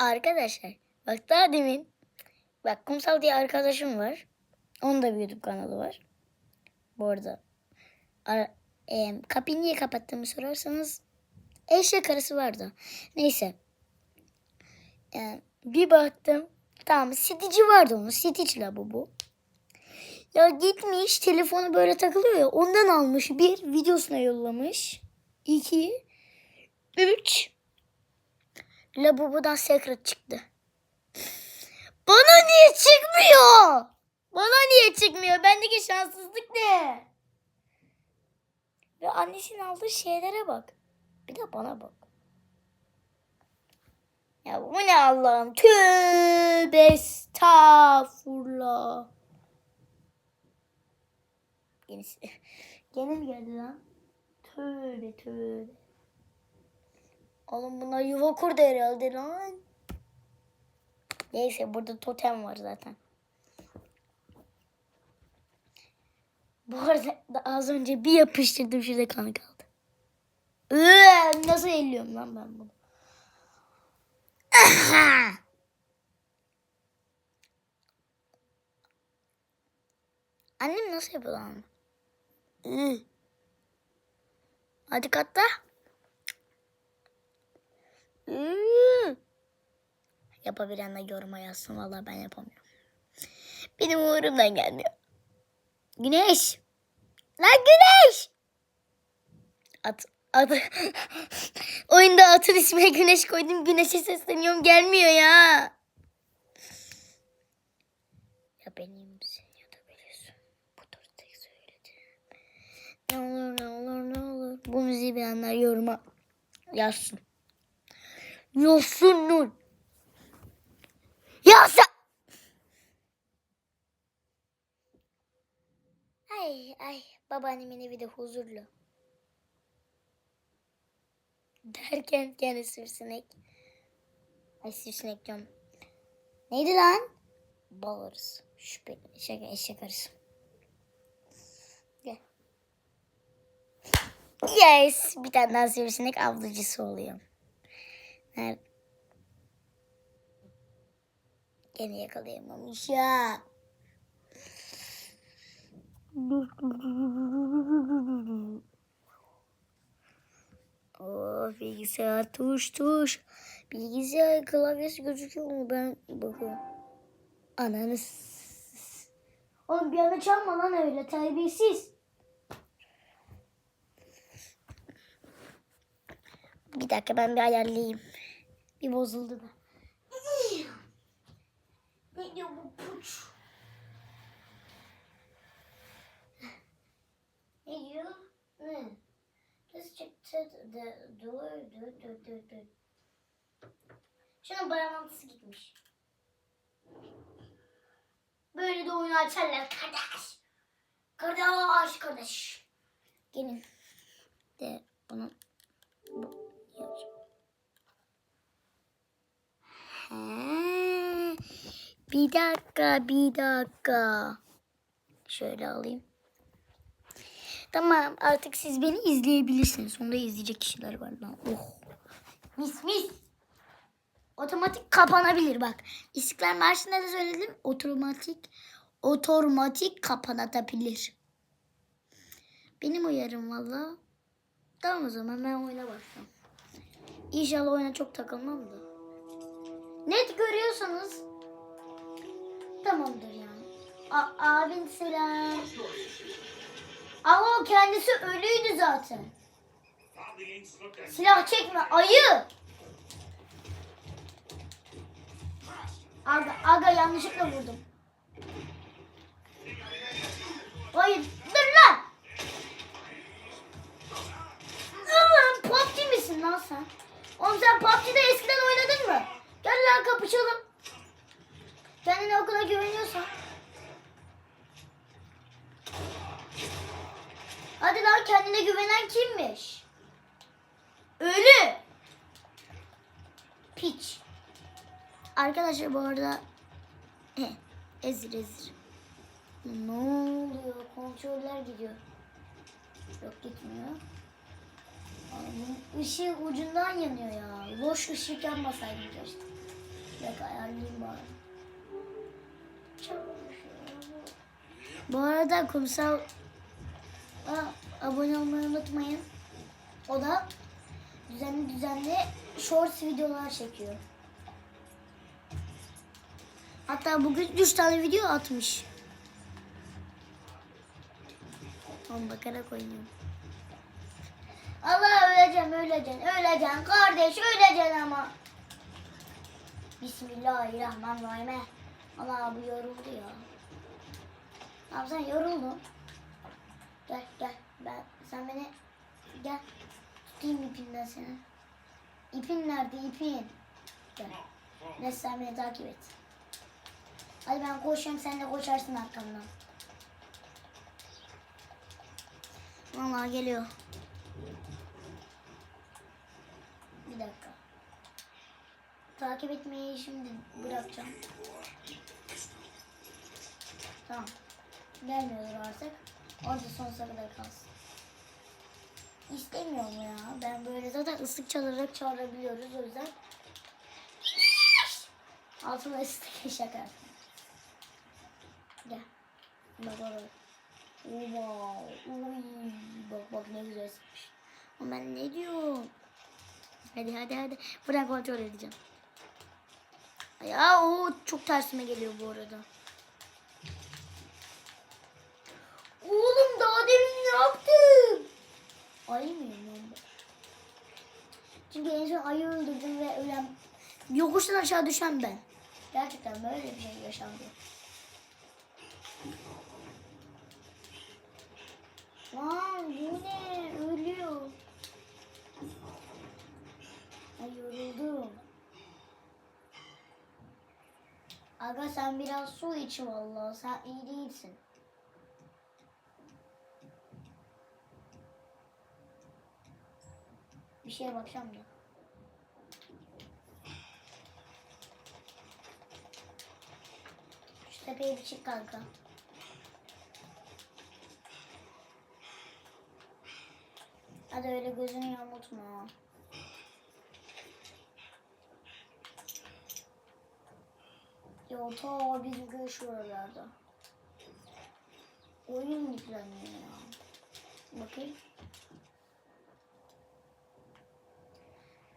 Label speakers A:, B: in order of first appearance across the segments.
A: Arkadaşlar bak daha demin bak kumsal diye arkadaşım var. Onun da bir YouTube kanalı var. Bu arada ara, e, kapıyı niye kapattığımı sorarsanız eşek arası vardı. Neyse. E, bir baktım. Tamam Stitch'i vardı onun. Stitch bu bu. Ya gitmiş telefonu böyle takılıyor ya ondan almış. Bir videosuna yollamış. İki. Üç. Labubu'dan secret çıktı. Bana niye çıkmıyor? Bana niye çıkmıyor? Bendeki şanssızlık ne? Ve annesinin aldığı şeylere bak. Bir de bana bak. Ya bu ne Allah'ım? Tövbe estağfurullah. Yenisi. Gene mi geldi lan? Tövbe tövbe. Oğlum bunlar yuva kurdu herhalde lan. Neyse burada totem var zaten. Bu arada da az önce bir yapıştırdım şurada kanı kaldı. Iıı, nasıl elliyorum lan ben bunu? Aha! Annem nasıl yapıyor lan? Hadi katla. Yapabilenler yoruma yazsın. Vallahi ben yapamıyorum. Benim umurumdan gelmiyor. Güneş. Lan güneş. At. At. Oyunda atın ismine güneş koydum. Güneşe sesleniyorum. Gelmiyor ya. Ya benim seni ya da biliyorsun. Bu da tek söyledim. Ne olur ne olur ne olur. Bu müziği bilenler yoruma yazsın. Yazsın Nur. Yazsın. Ay ay babaannemin evi de huzurlu. Derken gene sivrisinek. Ay sivrisinek diyorum. Neydi lan? Bal arısı. Şüpheli. Şaka eşek arısı. Gel. Yes. Bir tane daha sivrisinek avlıcısı oluyor. Nerede? Gene yakalayamamış ya. Oh, bilgisayar tuş tuş. Bilgisayar klavyesi gözüküyor mu? Ben bakıyorum. Ananı Oğlum bir anda çalma lan öyle terbiyesiz. Bir dakika ben bir ayarlayayım. Bir bozuldu da. Ne diyor bu puç? Ne diyor? Ne? Just check the door, dur, dur, dur, dur. Şunun bağlantısı gitmiş. Böyle de oyunu açarlar kardeş. Kardeş, kardeş. Gelin. De bunu bu. He. Bir dakika, bir dakika. Şöyle alayım. Tamam artık siz beni izleyebilirsiniz. Sonunda izleyecek kişiler var lan. Oh. Mis mis. Otomatik kapanabilir bak. İstiklal Marşı'nda da söyledim. Otomatik otomatik kapanabilir. Benim uyarım valla. Tamam o zaman ben oyuna başlayayım. İnşallah oyuna çok takılmam da. Net görüyorsanız tamamdır yani. A abin selam. Ama o kendisi ölüydü zaten. Silah çekme ayı. Aga, aga yanlışlıkla vurdum. Hayır dur lan. Ulan PUBG misin lan sen? Oğlum sen PUBG'de eskiden oynadın mı? Gel lan kapışalım. Kendine o kadar güveniyorsan. Hadi lan kendine güvenen kimmiş? Ölü. Piç. Arkadaşlar bu arada He, ezir ezir. Ne oluyor? Kontroller gidiyor. Yok gitmiyor. Işığı ucundan yanıyor ya. Loş ışık yanmasaydım keşke. Dakika ayarlayayım bari. Bu arada kumsal Aa, abone olmayı unutmayın. O da düzenli düzenli shorts videolar çekiyor. Hatta bugün 3 tane video atmış. Tam bakarak oynuyorum. Allah öleceğim öleceğim öleceğim kardeş öleceksin ama. Bismillahirrahmanirrahim. Allah bu yoruldu ya. Tamam sen yoruldun. Gel gel ben sen beni gel tutayım ipinden seni. İpin nerede ipin? Gel. Neyse sen beni takip et. Hadi ben koşuyorum sen de koşarsın arkamdan. Vallahi geliyor. Bir dakika. Takip etmeyi şimdi bırakacağım. Tamam. Gelmiyordur artık. Orada sonsuza kadar kalsın. İstemiyorum ya. Ben böyle zaten ıslık çalarak çağırabiliyoruz o yüzden. Altına ıslık şaka. Bak bak bak. Wow. Bak bak ne güzel sıkmış. Ama ben ne diyorum? Hadi hadi hadi. Buradan kontrol edeceğim. Ya o çok tersime geliyor bu arada. Oğlum daha demin ne yaptın? Ayı mıyım ben? Çünkü en son ayı öldürdüm ve ölen yokuştan aşağı düşen ben. Gerçekten böyle bir şey yaşandı. Lan bu ne? Ölüyor. Ay yoruldum. Aga sen biraz su iç vallahi. Sen iyi değilsin. Bir şeye bakacağım da. Şu tepeye bir çık kanka. Hadi öyle gözünü yamultma. Yo ta bizim köy şuralarda. Oyun yükleniyor ya. Bakayım.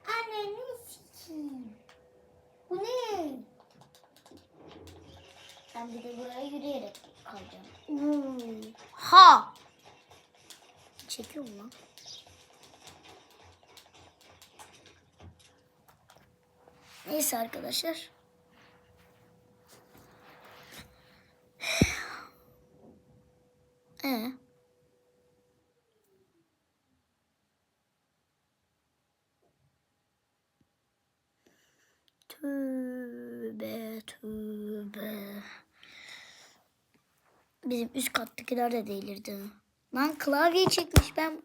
A: Ananı sikeyim. Bu ne? Ben bir de buraya yürüyerek kalacağım. Ha! Çekiyor mu lan? Neyse arkadaşlar. Ee? Tövbe tövbe. Bizim üst kattakiler de delirdi. Lan klavyeyi çekmiş ben.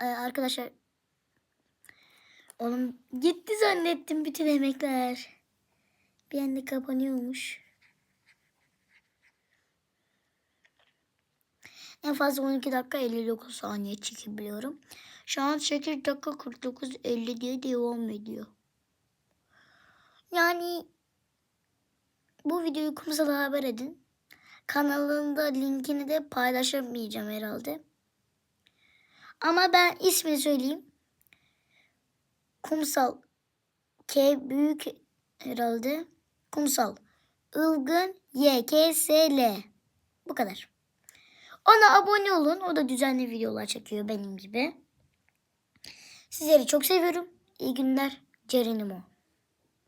A: Ee, arkadaşlar Oğlum gitti zannettim bütün emekler. Bir anda kapanıyormuş. En fazla 12 dakika 59 saniye çekebiliyorum. Şu an 8 dakika 49 50 diye devam ediyor. Yani bu videoyu kumsala haber edin. Kanalında linkini de paylaşamayacağım herhalde. Ama ben ismini söyleyeyim. Kumsal K büyük herhalde. Kumsal Ilgın Y K S L. Bu kadar. Ona abone olun. O da düzenli videolar çekiyor benim gibi. Sizleri çok seviyorum. İyi günler. Cerenimo.